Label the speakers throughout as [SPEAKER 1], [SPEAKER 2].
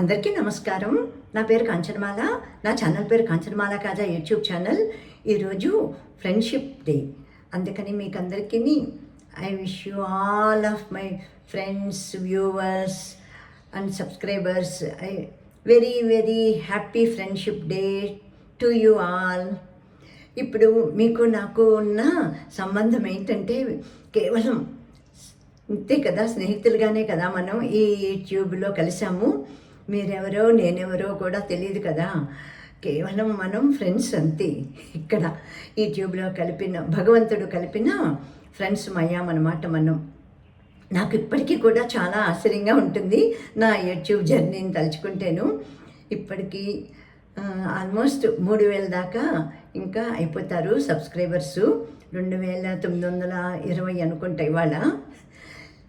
[SPEAKER 1] అందరికీ నమస్కారం. నా పేరు కాంచనమాల. నా ఛానల్ పేరు కాంచనమాల కాజా యూట్యూబ్ ఛానల్. ఈరోజు ఫ్రెండ్షిప్ డే. అందుకని మీకు అందరికీ I wish you all of my friends viewers and subscribers I very very happy friendship day to you all. ఇప్పుడు మీకు నాకు ఉన్న సంబంధం ఏంటంటే కేవలం అంతే కదా స్నేహితులుగానే కదా మనం ఈ యూట్యూబ్లో కలిసాము. మీరెవరో నేనెవరో కూడా తెలియదు కదా. కేవలం మనం ఫ్రెండ్స్ అంతే. ఇక్కడ యూట్యూబ్లో కలిపిన భగవంతుడు కలిపిన ఫ్రెండ్స్ అయ్యామన్నమాట మనం. నాకు ఇప్పటికీ కూడా చాలా ఆశ్చర్యంగా ఉంటుంది నా యూట్యూబ్ జర్నీని తలుచుకుంటేను. ఇప్పటికీ ఆల్మోస్ట్ మూడు వేల దాకా ఇంకా అయిపోతారు సబ్స్క్రైబర్సు. రెండు వేల తొమ్మిది వందల ఇరవై అనుకుంటా ఇవాళ.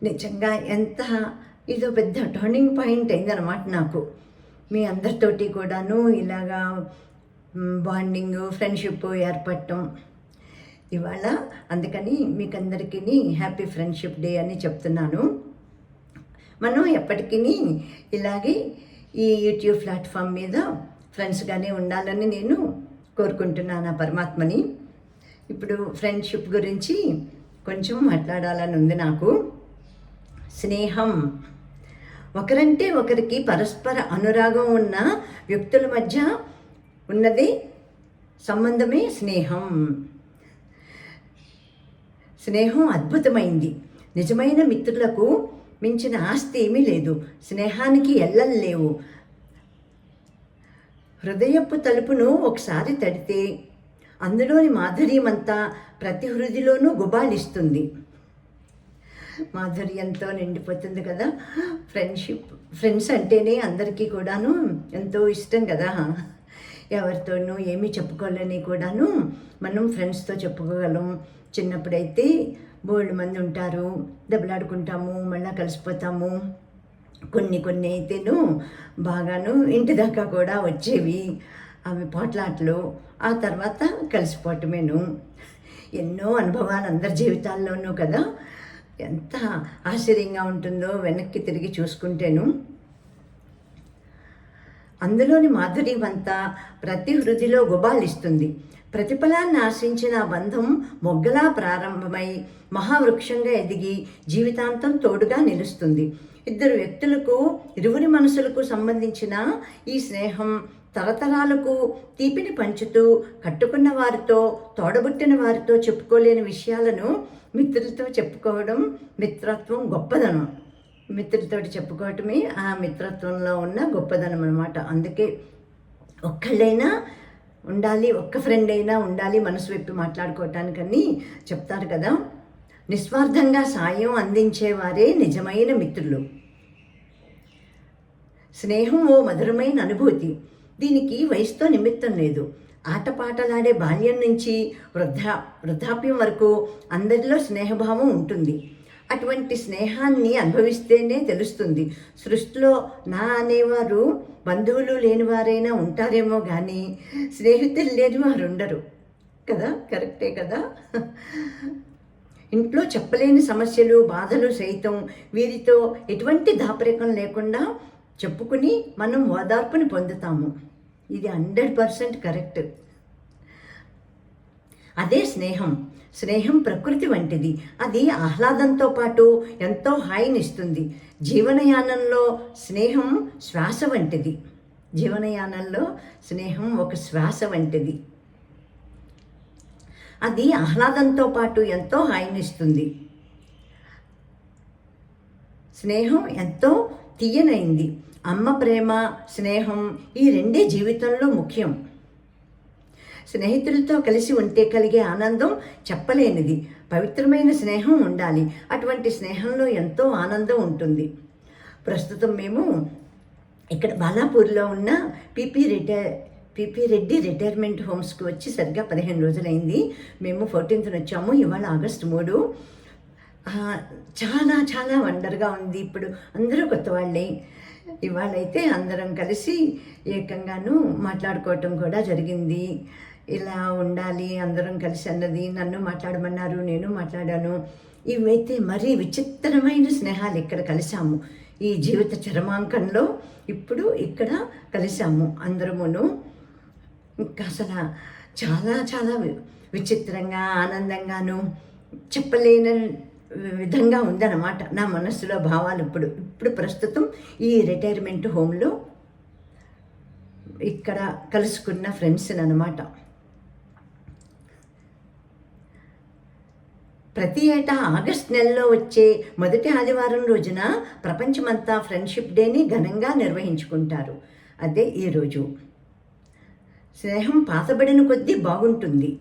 [SPEAKER 1] నిజంగా ఎంత ఇదో పెద్ద టర్నింగ్ పాయింట్ అయిందనమాట నాకు. మీ అందరితోటి కూడాను ఇలాగా బాండింగ్ ఫ్రెండ్షిప్ ఏర్పడటం. ఇవాళ అందుకని మీకు అందరికీ హ్యాపీ ఫ్రెండ్షిప్ డే అని చెప్తున్నాను. మనం ఎప్పటికీ ఇలాగే ఈ యూట్యూబ్ ప్లాట్ఫామ్ మీద ఫ్రెండ్స్గానే ఉండాలని నేను కోరుకుంటున్నాను ఆ పరమాత్మని. ఇప్పుడు ఫ్రెండ్షిప్ గురించి కొంచెం మాట్లాడాలని ఉంది నాకు. స్నేహం. ఒకరంటే ఒకరికి పరస్పర అనురాగం ఉన్న వ్యక్తుల మధ్య ఉన్నది సంబంధమే స్నేహం. స్నేహం అద్భుతమైంది. నిజమైన మిత్రులకు మించిన ఆస్తి ఏమీ లేదు. స్నేహానికి ఎల్లలు లేవు. హృదయపు తలుపును ఒకసారి తడితే అందులోని మాధుర్యమంతా ప్రతి హృదిలోనూ గుబాలిస్తుంది మాధుర్యంతో నిండిపోతుంది కదా. ఫ్రెండ్షిప్ ఫ్రెండ్స్ అంటేనే అందరికీ కూడాను ఎంతో ఇష్టం కదా. ఎవరితోనూ ఏమీ చెప్పుకోలేని కూడాను మనం ఫ్రెండ్స్తో చెప్పుకోగలం. చిన్నప్పుడైతే బోల్డ్ మంది ఉంటారు దెబ్బలాడుకుంటాము మళ్ళీ కలిసిపోతాము. కొన్ని కొన్ని అయితేను బాగాను ఇంటి దాకా కూడా వచ్చేవి. అవి పోట్లాట్లు ఆ తర్వాత కలిసిపోవటమేను. ఎన్నో అనుభవాలు అందరి జీవితాల్లోనూ కదా. ఎంత ఆశ్చర్యంగా ఉంటుందో వెనక్కి తిరిగి చూసుకుంటేను. అందులోని మాధుర్యమంతా ప్రతి హృదిలో గుబాలిస్తుంది. ప్రతిఫలాన్ని ఆశించిన బంధం మొగ్గలా ప్రారంభమై మహావృక్షంగా ఎదిగి జీవితాంతం తోడుగా నిలుస్తుంది. ఇద్దరు వ్యక్తులకు ఇరువురి మనసులకు సంబంధించిన ఈ స్నేహం తరతరాలకు తీపిని పంచుతూ కట్టుకున్న వారితో తోడబుట్టిన వారితో చెప్పుకోలేని విషయాలను మిత్రులతో చెప్పుకోవడం మిత్రత్వం గొప్పదనం. మిత్రులతోటి చెప్పుకోవటమే ఆ మిత్రత్వంలో ఉన్న గొప్పదనం అనమాట అందుకే ఒక్కళ్ళైనా ఉండాలి ఒక్క ఫ్రెండ్ అయినా ఉండాలి మనసు విప్పి మాట్లాడుకోవటానికని చెప్తారు కదా. నిస్వార్థంగా సాయం అందించేవారే నిజమైన మిత్రులు. స్నేహం ఓ మధురమైన అనుభూతి. దీనికి వయసుతో నిమిత్తం లేదు. ఆటపాటలాడే బాల్యం నుంచి వృద్ధా వృద్ధాప్యం వరకు అందరిలో స్నేహభావం ఉంటుంది. అటువంటి స్నేహాన్ని అనుభవిస్తేనే తెలుస్తుంది. సృష్టిలో నా అనేవారు బంధువులు లేనివారైనా ఉంటారేమో కానీ స్నేహితులు లేని వారు ఉండరు. కదా? కరెక్టే కదా? ఇంట్లో చెప్పలేని సమస్యలు బాధలు సైతం వీరితో ఎటువంటి దాపరికం లేకుండా చెప్పుకుని మనం ఓదార్పుని పొందుతాము. ఇది హండ్రెడ్ పర్సెంట్ కరెక్ట్. అదే స్నేహం. స్నేహం ప్రకృతి వంటిది. అది ఆహ్లాదంతో పాటు ఎంతో హాయినిస్తుంది. జీవనయానంలో స్నేహం శ్వాస వంటిది. జీవనయానంలో స్నేహం ఒక శ్వాస వంటిది. అది ఆహ్లాదంతో పాటు ఎంతో హాయినిస్తుంది. స్నేహం ఎంతో తీయనైంది. అమ్మ ప్రేమ స్నేహం ఈ రెండే జీవితంలో ముఖ్యం. స్నేహితులతో కలిసి ఉంటే కలిగే ఆనందం చెప్పలేనిది. పవిత్రమైన స్నేహం ఉండాలి. అటువంటి స్నేహంలో ఎంతో ఆనందం ఉంటుంది. ప్రస్తుతం మేము ఇక్కడ బాలాపూర్లో ఉన్న PP retire PP Reddy retirement హోమ్స్కి వచ్చి సరిగ్గా పదిహేను రోజులైంది. మేము ఫోర్టీన్త్న వచ్చాము. ఇవాళ ఆగస్టు మూడు. చాలా చాలా వండర్గా ఉంది. ఇప్పుడు అందరూ కొత్త వాళ్ళే ఇవాళైతే అందరం కలిసి ఏకంగాను మాట్లాడుకోవటం కూడా జరిగింది. ఇలా ఉండాలి అందరం కలిసి అన్నది నన్ను మాట్లాడమన్నారు నేను మాట్లాడాను. ఇవైతే మరీ విచిత్రమైన స్నేహాలు ఇక్కడ కలిసాము ఈ జీవిత చరమాంకంలో ఇప్పుడు ఇక్కడ కలిసాము అందరమును. ఇంకా అసలు చాలా చాలా విచిత్రంగా ఆనందంగాను చెప్పలేని విధంగా ఉందన్నమాట. నా మనస్సులో భావాలు ఇప్పుడు ఇప్పుడు ప్రస్తుతం ఈ రిటైర్మెంట్ హోమ్లో ఇక్కడ కలుసుకున్న ఫ్రెండ్స్ని అనమాట ప్రతి ఏటా ఆగస్ట్ నెలలో వచ్చే మొదటి ఆదివారం రోజున ప్రపంచమంతా ఫ్రెండ్షిప్ డేని ఘనంగా నిర్వహించుకుంటారు. అదే ఈరోజు స్నేహం పాతబడిన కొద్దీ బాగుంటుంది.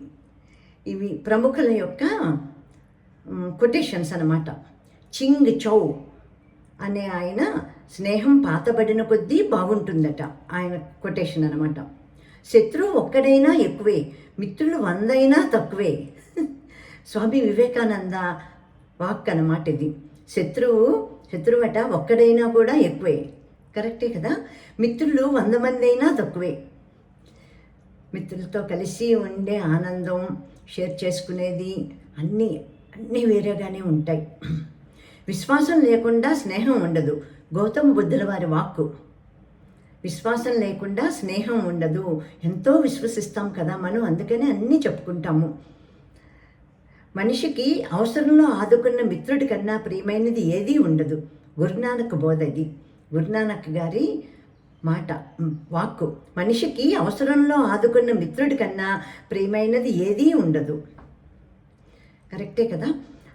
[SPEAKER 1] ఇవి ప్రముఖుల యొక్క కొటేషన్స్ అన్నమాట. చింగ్ చౌ అనే ఆయన స్నేహం పాతబడిన కొద్దీ బాగుంటుందట ఆయన కొటేషన్ అనమాట శత్రువు ఒక్కడైనా ఎక్కువే మిత్రులు వందైనా తక్కువే. స్వామి వివేకానంద వాక్ అనమాట ఇది. శత్రువు శత్రువట ఒక్కడైనా కూడా ఎక్కువే. కరెక్టే కదా? మిత్రులు వంద మంది అయినా తక్కువే. మిత్రులతో కలిసి ఉండే ఆనందం షేర్ చేసుకునేది అన్నీ అన్నీ వేరేగానే ఉంటాయి. విశ్వాసం లేకుండా స్నేహం ఉండదు. గౌతమ బుద్ధుల వారి వాక్కు. విశ్వాసం లేకుండా స్నేహం ఉండదు. ఎంతో విశ్వసిస్తాం కదా మనం అందుకనే అన్నీ చెప్పుకుంటాము. మనిషికి అవసరంలో ఆదుకున్న మిత్రుడి కన్నా ప్రియమైనది ఏదీ ఉండదు. గురునానక్ బోధది గురునానక్ గారి మాట వాక్కు. మనిషికి అవసరంలో ఆదుకున్న మిత్రుడి కన్నా ప్రియమైనది ఏదీ ఉండదు. కరెక్టే కదా?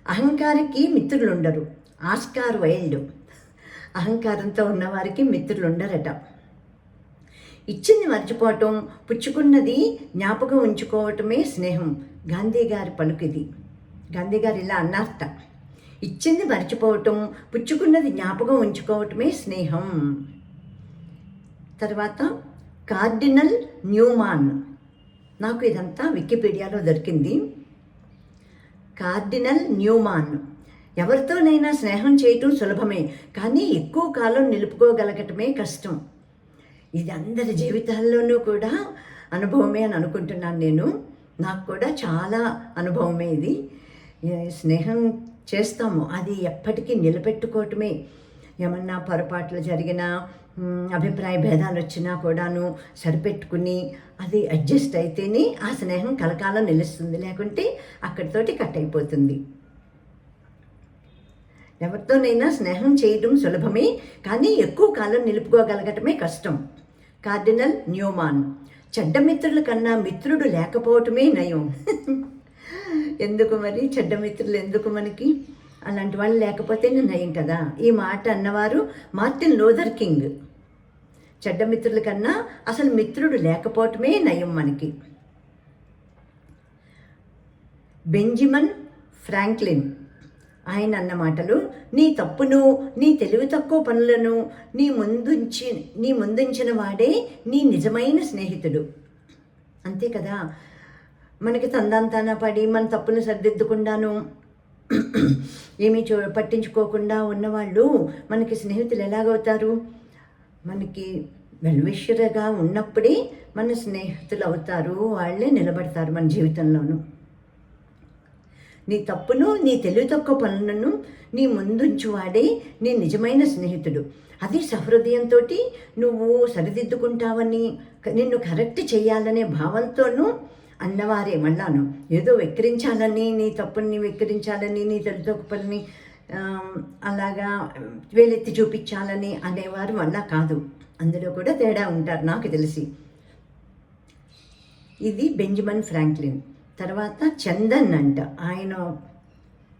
[SPEAKER 1] అహంకారికి మిత్రులు ఉండరు ఆస్కార్ వైల్డ్. అహంకారంతో ఉన్నవారికి మిత్రులు ఉండరట ఇచ్చింది మర్చిపోవటం పుచ్చుకున్నది జ్ఞాపకం ఉంచుకోవటమే స్నేహం. గాంధీ గారి పలుకిది. గాంధీ గారు ఇలా అన్నారట. ఇచ్చింది మర్చిపోవటం పుచ్చుకున్నది జ్ఞాపకం ఉంచుకోవటమే స్నేహం. తర్వాత కార్డినల్ న్యూమాన్. నాకు ఇదంతా వికీపీడియాలో దొరికింది. Cardinal Newman. ఎవరితోనైనా స్నేహం చేయటం సులభమే కానీ ఎక్కువ కాలం నిలుపుకోగలగటమే కష్టం. ఇది అందరి జీవితాల్లోనూ కూడా అనుభవమే అని అనుకుంటున్నాను నేను. నాకు కూడా చాలా అనుభవమే ఇది. స్నేహం చేస్తాము అది ఎప్పటికీ నిలబెట్టుకోవటమే. ఏమన్నా పొరపాట్లు జరిగినా అభిప్రాయ భేదాలు వచ్చినా కూడాను సరిపెట్టుకుని అది అడ్జస్ట్ అయితేనే ఆ స్నేహం కలకాలం నిలుస్తుంది. లేకుంటే అక్కడితోటి కట్ అయిపోతుంది ఎవరితోనైనా స్నేహం చేయడం సులభమే కానీ ఎక్కువ కాలం నిలుపుకోగలగటమే కష్టం. కార్డినల్ న్యూమాన్ చెడ్డ మిత్రుల కన్నా మిత్రుడు లేకపోవటమే నయం. ఎందుకు మరి? చెడ్డ మిత్రులు ఎందుకు మనకి? అలాంటి వాళ్ళు లేకపోతేనే నయం కదా. ఈ మాట అన్నవారు మార్టిన్ లోథర్ కింగ్. చెడ్డ మిత్రుల కన్నా అసలు మిత్రుడు లేకపోవటమే నయం మనకి. Benjamin Franklin. ఆయన అన్న మాటలు నీ తప్పును నీ తెలివి తక్కువ పనులను నీ ముందుంచి నీ ముందుంచిన వాడే నీ నిజమైన స్నేహితుడు. అంతే కదా? మనకి తందంతాన పడి మన తప్పును సరిదిద్దుకుండాను ఏమీ చూ పట్టించుకోకుండా ఉన్నవాళ్ళు మనకి స్నేహితులు ఎలాగవుతారు? మనకి వెల్విషరగా ఉన్నప్పుడే మన స్నేహితులు అవుతారు వాళ్ళే నిలబడతారు మన జీవితంలోనూ. నీ తప్పును నీ తెలివి తక్కువ పనులను నీ ముందుంచు వాడే నీ నిజమైన స్నేహితుడు. అది సహృదయంతో నువ్వు సరిదిద్దుకుంటావని నిన్ను కరెక్ట్ చేయాలనే భావంతోనూ అన్నవారే మళ్ళాను. ఏదో వెక్కిరించాలని నీ తప్పుని వెక్కిరించాలని నీ తెలివి తక్కువ పనిని అలాగా వేలెత్తి చూపించాలని అనేవారు అలా కాదు. అందులో కూడా తేడా ఉంటారు నాకు తెలిసి. ఇది బెంజమిన్ ఫ్రాంక్లిన్. తర్వాత చందన్ అంట ఆయన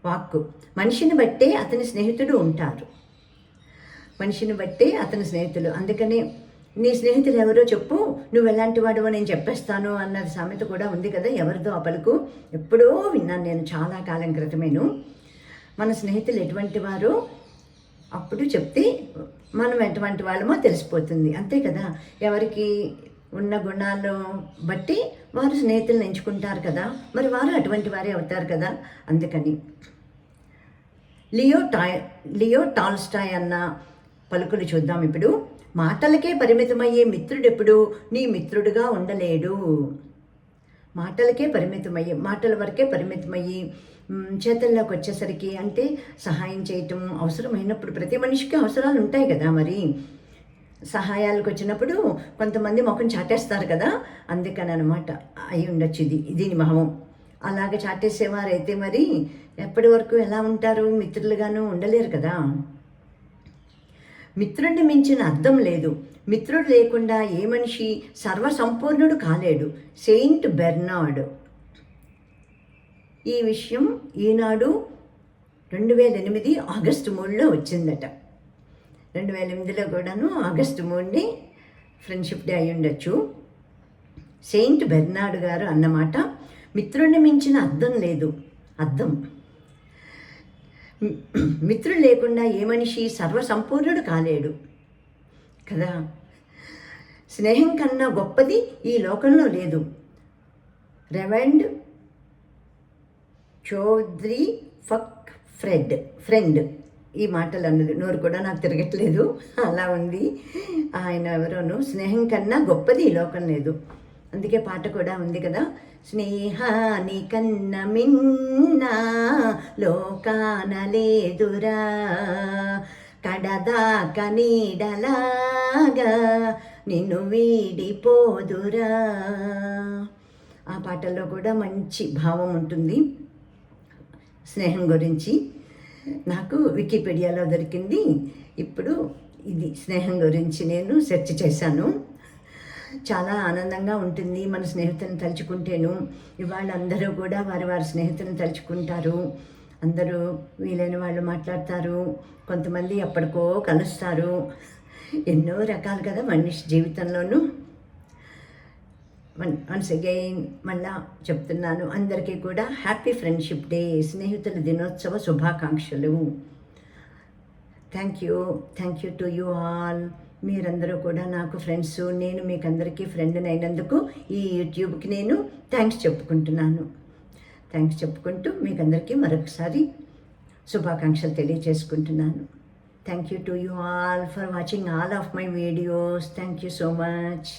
[SPEAKER 1] వాక్కు. మనిషిని బట్టే అతని స్నేహితుడు ఉంటారు. మనిషిని బట్టే అతని స్నేహితులు. అందుకని నీ స్నేహితులు ఎవరో చెప్పు నువ్వు ఎలాంటి వాడువో నేను చెప్పేస్తాను అన్న సామెత కూడా ఉంది కదా ఎవరిదో ఆ పలుకు ఎప్పుడో విన్నాను నేను చాలా కాలం క్రితమేను. మన స్నేహితులు ఎటువంటి వారు అప్పుడు చెప్తే మనం ఎటువంటి వాళ్ళమో తెలిసిపోతుంది. అంతే కదా? ఎవరికి ఉన్న గుణాలు బట్టి వారు స్నేహితులను ఎంచుకుంటారు కదా? మరి వారు అటువంటి వారే అవుతారు కదా? అందుకని లియో టాయ్ లియో టాల్స్టాయ్ అన్న పలుకులు చూద్దాం ఇప్పుడు. మాటలకే పరిమితమయ్యే మిత్రుడెప్పుడు? నీ మిత్రుడుగా ఉండలేడు. మాటలకే పరిమితమయ్యి మాటల వరకే పరిమితమయ్యి చేతల్లోకి వచ్చేసరికి అంటే సహాయం చేయటం అవసరమైనప్పుడు ప్రతి మనిషికి అవసరాలు ఉంటాయి కదా మరి. సహాయాలకు వచ్చినప్పుడు కొంతమంది ముఖం చాటేస్తారు కదా అందుకని అనమాట అయి ఉండొచ్చు ఇది దీని భావం. అలాగ చాటేసేవారైతే మరి ఎప్పటి వరకు ఎలా ఉంటారు మిత్రులుగాను ఉండలేరు కదా. మిత్రుడిని మించిన అర్థం లేదు. మిత్రుడు లేకుండా ఏ మనిషి సర్వసంపూర్ణుడు కాలేడు. సెయింట్ బెర్నార్డ్ ఈ విషయం ఈనాడు రెండు వేల ఎనిమిది ఆగస్టు మూడులో వచ్చిందట. రెండు వేల ఎనిమిదిలో కూడాను ఆగస్టు మూడుని ఫ్రెండ్షిప్ డే అయి ఉండొచ్చు. సెయింట్ బెర్నాడు గారు అన్నమాట మిత్రుడిని మించిన అర్థం లేదు అర్థం మిత్రుడు లేకుండా ఏ మనిషి సర్వసంపూర్ణుడు కాలేడు. కదా? స్నేహం కన్నా గొప్పది ఈ లోకంలో లేదు. రెవెండ్ చౌదరి ఫక్ ఫ్రెడ్ ఫ్రెండ్. ఈ మాటలు అన్నది నోరు కూడా నాకు తిరగట్లేదు. అలా ఉంది. ఆయన ఎవరోను? స్నేహం కన్నా గొప్పది ఈ లోకం లేదు. అందుకే పాట కూడా ఉంది కదా. స్నేహాని కన్న మిన్న లోకాన లేదురా. కడదాక నీడలాగా నిన్ను వీడిపోదురా. ఆ పాటల్లో కూడా మంచి భావం ఉంటుంది. స్నేహం గురించి. నాకు వికీపీడియాలో దొరికింది. ఇప్పుడు ఇది స్నేహం గురించి నేను సెర్చ్ చేశాను. చాలా ఆనందంగా ఉంటుంది మన స్నేహితులను తలుచుకుంటేను. ఇవాళ అందరూ కూడా వారి వారి స్నేహితులను తలుచుకుంటారు. అందరూ వీలైన వాళ్ళు మాట్లాడతారు. కొంతమంది ఎప్పటికో కలుస్తారు. ఎన్నో రకాలు కదా మనిషి జీవితంలోనూ వన్స్ అగైన్ మళ్ళా చెప్తున్నాను. అందరికీ కూడా హ్యాపీ ఫ్రెండ్షిప్ డే స్నేహితుల దినోత్సవ శుభాకాంక్షలు. Thank you thank you to you all మీరందరూ కూడా నాకు ఫ్రెండ్స్ నేను మీకు అందరికీ ఫ్రెండ్ని అయినందుకు ఈ యూట్యూబ్కి నేను థ్యాంక్స్ చెప్పుకుంటున్నాను. థ్యాంక్స్ చెప్పుకుంటూ మీకు అందరికీ మరొకసారి శుభాకాంక్షలు తెలియజేసుకుంటున్నాను. Thank you to you all for watching all of my videos thank you so much